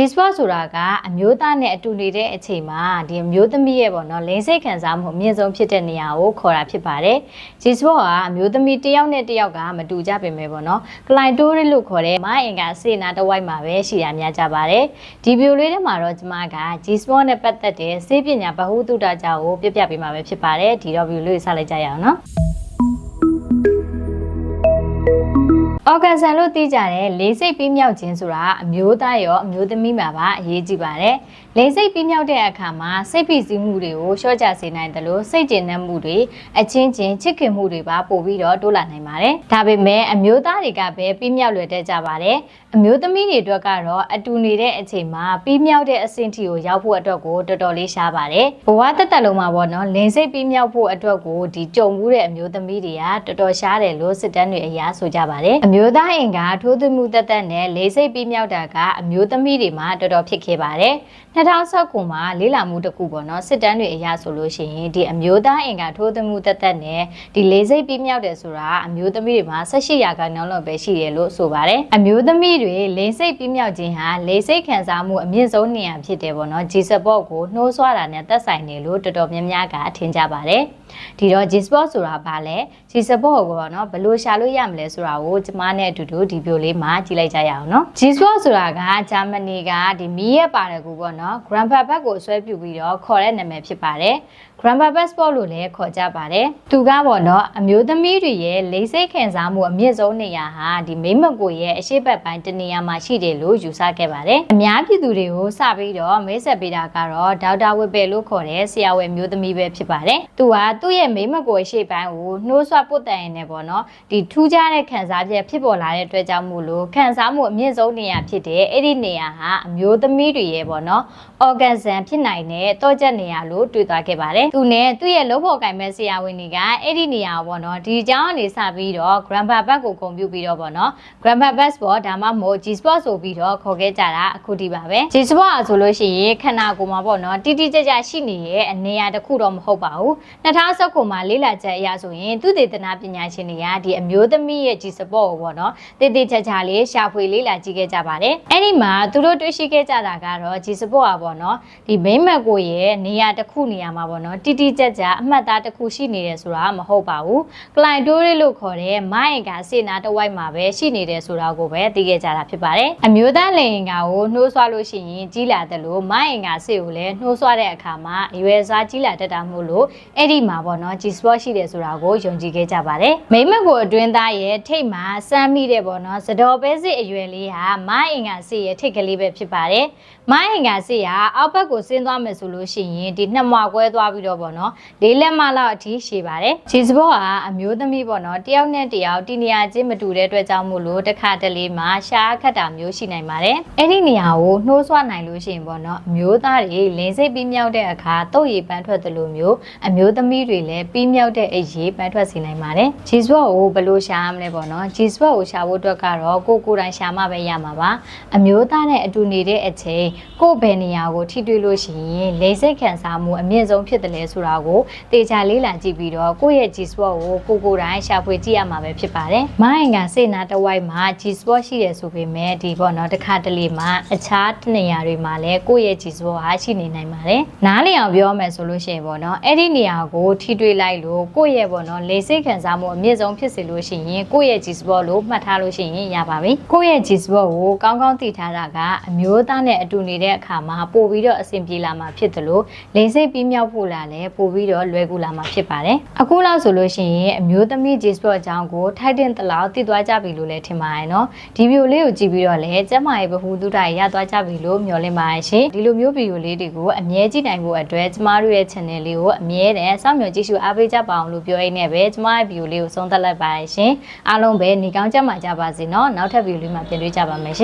G-spot ဆိုတာကအမျိုးသားနဲ့အတူနေတဲ့အချိန်မှာဒီအမျိုးသမီးရဲ့ပေါ့နော်လိင်စိတ်ခံစားမှုအမြင့်ဆုံးဖြစ်တဲ့နေရာကိုခေါ်တာဖြစ်ပါတယ်။ G-spot ကအမျိုးသမီးတစ်ယောက်နဲ့တစ်ယောက်ကမတူကြပင်ပဲပေါ့နော်။ clitoris လို့ခေါ်တဲ့မအင်္ဂါစေနာတစ်ဝိုက်မှာပဲရှိတာများကြပါတယ်။ဒီဗီဒီယိုလေးထဲမှာတော့ကျွန်မက G-spot နဲ့ပတ်သက်တဲ့စေပညာဗဟုသုတကြောင်းကိုပြပြပေးမှာပဲဖြစ်ပါတယ်။ဒီတော့ဗီဒီယိုလေးကိုစလိုက်ကြရအောင်နော်။ အော်ဂန်ဆန်လို့သိကြတဲ့လေစိတ်ပြီးမြောက်ခြင်းဆိုတာအမျိုးသားရောအမျိုးသမီးမှာပါအရေးကြီးပါတယ်။လေစိတ်ပြီးမြောက်တဲ့အခါမှာစိတ်ဖိစီးမှုတွေကိုလျှော့ချစေနိုင်တယ်လို့စိတ်ကျဉ်နှံ့မှုတွေအချင်းချင်းချစ်ခင်မှုတွေပါပို့ပြီးတော့တိုးလာနိုင်ပါတယ်။ဒါပေမဲ့အမျိုးသားတွေကပဲပြီးမြောက်လွယ်တတ်ကြပါတယ်။အမျိုးသမီးတွေအတွက်ကတော့အတူနေတဲ့အချိန်မှာပြီးမြောက်တဲ့အဆင့်ထိကိုရောက်ဖို့အတွက်ကိုတော်တော်လေးရှားပါတယ်။ဘဝတက်တက်လုံးမှာပေါ့နော်လင်စိတ်ပြီးမြောက်ဖို့အတွက်ကိုဒီကြုံမှုတဲ့အမျိုးသမီးတွေကတော်တော်ရှားတယ်လို့စစ်တမ်းတွေအများဆိုကြပါတယ်။အမျိုးသားအင်ကထိုးသွင်းမှုတက်တက်နဲ့လေစိတ်ပြီးမြောက်တာကအမျိုးသမီးတွေမှာတော်တော်ဖြစ်ခဲ့ပါတယ်။2019မှာလေးလာမှုတစ်ခုပေါ့နော်စစ်တမ်းတွေအရဆိုလို့ရှိရင်ဒီအမျိုးသားအင်ကထိုးသွင်းမှုတက်တက်နဲ့ဒီလေစိတ်ပြီးမြောက်တယ်ဆိုတာအမျိုးသမီးတွေမှာ18ရာခိုင်နှုန်းလောက်ပဲရှိတယ်လို့ဆိုပါတယ်။အမျိုးသမီးတွေလေစိတ်ပြီးမြောက်ခြင်းဟာလေစိတ်ခံစားမှုအမြင့်ဆုံးနေရာဖြစ်တယ်ပေါ့နော်။ G support ကိုနှိုးဆွားတာနဲ့သက်ဆိုင်တယ်လို့တော်တော်များများကထင်ကြပါတယ်။ဒီတော့ G spot ဆိုတာဘာလဲ G support ကိုပေါ့နော်ဘယ်လိုရှာလို့ရမလဲဆိုတာကိုကျမနဲ့အတူတူဒီဗီဒီယိုလေးမှာကြည့်လိုက်ကြရအောင်နော် G spot ဆိုတာကဂျာမနီကဒီမီးရဲ့ပါတယ်ကူပေါ့နော် Grandpa ဘက်ကိုဆွဲပြုတ်ပြီးတော့ခေါ်တဲ့နာမည်ဖြစ်ပါတယ် Grandpa Passport လို့လည်းခေါ်ကြပါတယ်။သူကပေါ့နော်အမျိုးသမီးတွေရဲ့လိင်စိတ်ခံစားမှုအမြင့်ဆုံးနေရာဟာဒီမိမကိုရဲ့အရှိတ်ဘက်ပိုင်းတနေရာမှာရှိတယ်လို့ယူဆခဲ့ပါတယ်။အများပြည်သူတွေကိုစပြီးတော့မိတ်ဆက်ပေးတာကတော့ဒေါက်တာဝစ်ပယ်လို့ခေါ်တဲ့ဆရာဝန်မျိုးသမီးပဲဖြစ်ပါတယ်။သူကသူ့ရဲ့မိမကိုအရှိတ်ပိုင်းကိုနှိုးဆွပုတ်တန်ရင်လည်းပေါ့နော်ဒီထူးခြားတဲ့ခံစားချက်ဖြစ်ပေါ်လာတဲ့အတွက်ကြောင့်မို့လို့ခံစားမှုအမြင့်ဆုံးနေရာဖြစ်တဲ့အဲ့ဒီနေရာဟာအမျိုးသမီးတွေရဲ့ပေါ့နော် orgasm ဖြစ်နိုင်တဲ့တောချက်နေရာလို့တွေ့သွားခဲ့ပါတယ်။သူနဲ့သူ့ရဲ့လုပ်ဖို့ကင်မဲ့ဆရာဝန်တွေကအဲ့ဒီနေရာကိုပေါ့နော်ဒီအကြောင်းကနေစပြီးတော့ grandpa back ကိုဂုဏ်ပြုပြီးတော့ပေါ့နော် grandpa back sport ဒါမှမဟုတ် G sport ဆိုပြီးတော့ခေါ်ခဲ့ကြတာအခုဒီပါပဲ G sport ဆိုလို့ရှိရင်ခန္ဓာကိုယ်မှာပေါ့နော်တိတိကျကျရှိနေရဲ့အနေအရာတစ်ခုတော့မဟုတ်ပါဘူး2019မှာလေးလာချက်အရဆိုရင်သူတေသနာပညာရှင်တွေကဒီအမျိုးသမီးရဲ့ G sport ကိုပေါ့နော်တေတေချာချာလေးရှာဖွေလေးလာကြည့်ခဲ့ကြပါတယ်အဲ့ဒီမှာသူတို့တွေ့ရှိခဲ့ကြတာကတော့ G sport อ่ะပေါ့နော်ဒီမိမက်ကိုရဲ့နေရာတစ်ခုနေရာမှာပေါ့နော်တိတိကျကျအမှတ်သားတစ်ခုရှိနေတယ်ဆိုတာမဟုတ်ပါဘူး။ကလိုင်တိုးရီလို့ခေါ်တဲ့မိုင်ကစေနာတစ်ဝိုက်မှာပဲရှိနေတယ်ဆိုတာကိုပဲသိခဲ့ကြတာဖြစ်ပါတယ်။အမျိုးသားလင်ကကိုနှိုးဆွလို့ရှိရင်ကြီးလာတယ်လို့မိုင်ကစေကိုလည်းနှိုးဆွတဲ့အခါမှာအရွယ်စားကြီးလာတတ်တာမို့လို့အဲ့ဒီမှာပေါ့နော် G spot ရှိတယ်ဆိုတာကိုယုံကြည်ခဲ့ကြပါတယ်။မိမက်ကိုအတွင်းသားရဲ့ထိတ်မှာစမ်းမိတဲ့ပေါ့နော်စတော်ပဲစစ်အရွယ်လေးဟာမိုင်ကစေရဲ့ထိတ်ကလေးပဲဖြစ်ပါတယ်။မိုင်ကစေဟာအောက်ဘက်ကိုဆင်းသွားမယ်ဆိုလို့ရှိရင်ဒီနှစ်မွာကွဲသွားပြီးတော့ပေါ့နော်လေးလက်မလောက်အထိရှည်ပါတယ်ဂျီစဘောကအမျိုးသမီးပေါ့နော်တယောက်နဲ့တယောက်တီနေရာချင်းမတူတဲ့အတွက်ကြောင့်မို့လို့တစ်ခါတလေမှာရှားခတ်တာမျိုးရှိနိုင်ပါတယ်အဲ့ဒီနေရာကိုနှိုးဆွနိုင်လို့ရှိရင်ပေါ့နော်အမျိုးသားတွေလင်းစိတ်ပြီးမြောက်တဲ့အခါတုတ်ရည်ပန်းထွက်တယ်လို့မျိုးအမျိုးသမီးတွေလည်းပြီးမြောက်တဲ့အရေးပန်းထွက်စေနိုင်ပါတယ်ဂျီစဘောကိုဘယ်လိုရှာရမလဲပေါ့နော်ဂျီစဘောကိုရှာဖို့အတွက်ကတော့ကိုကိုယ်တိုင်ရှာမှပဲရမှာပါအမျိုးသားနဲ့အတူနေတဲ့အချိန်ကိုဘယ်နေရာကိုထိတွေ့လို့ရှိရင်လိန်စိတ်ခံစားမှုအမြင့်ဆုံးဖြစ်တယ်လဲဆိုတာကိုတေချာလေးလာကြည့်ပြီးတော့ကိုယ့်ရဲ့ G spot ကိုကိုကိုယ်တိုင်ရှာဖွေကြည့်ရမှာပဲဖြစ်ပါတယ်။မိုင်းကစေနာတဝိုက်မှာ G spot ရှိတယ်ဆိုပေမဲ့ဒီပေါ့နော်တစ်ခါတလေမှာအခြားနေရာတွေမှာလည်းကိုယ့်ရဲ့ G spot ဟာရှိနေနိုင်ပါတယ်။နားလည်အောင်ပြောမယ်ဆိုလို့ရှိရင်ပေါ့နော်အဲ့ဒီနေရာကိုထိတွေ့လိုက်လို့ကိုယ့်ရဲ့ပေါ့နော်လေစိတ်ခံစားမှုအမြင့်ဆုံးဖြစ်စေလို့ရှိရင်ကိုယ့်ရဲ့ G spot လို့မှတ်ထားလို့ရှိရင်ရပါပြီ။ကိုယ့်ရဲ့ G spot ကိုကောင်းကောင်းသိထားတာကအမျိုးသားနဲ့အတူနေတဲ့အခါမှာပို့ပြီးတော့အဆင်ပြေလာမှာဖြစ်တယ်လို့လိန်စိတ်ပြီးမြောက်ဖို့လာလဲပို့ပြီးတော့လွယ်ကူလာမှာဖြစ်ပါတယ်။အခုလောက်ဆိုလို့ရှိရင်အမျိုးသမီး G spot အကြောင်းကိုထိုက်တင်တလောက်သိသွားကြပြီလို့လည်းထင်ပါတယ်နော်။ဒီဗီဒီယိုလေးကိုကြည့်ပြီးတော့လည်းကျမရဲ့ဗဟုသုတရရသွားကြပြီလို့မျှော်လင့်ပါတယ်ရှင်။ဒီလိုမျိုးဗီဒီယိုလေးတွေကိုအမြဲကြည့်နိုင်ဖို့အတွက်ကျမတို့ရဲ့ channel လေးကိုအမြဲတမ်းစောင့်မျှော်ကြည့်ရှုအားပေးကြပါအောင်လို့ပြောရင်းနဲ့ပဲကျမရဲ့ဗီဒီယိုလေးကိုဆုံးသက်လိုက်ပါတယ်ရှင်။အားလုံးပဲညီကောင်းကြမှာကြပါစေနော်။နောက်ထပ်ဗီဒီယိုလေးမှာပြန်တွေ့ကြပါမယ်ရှင်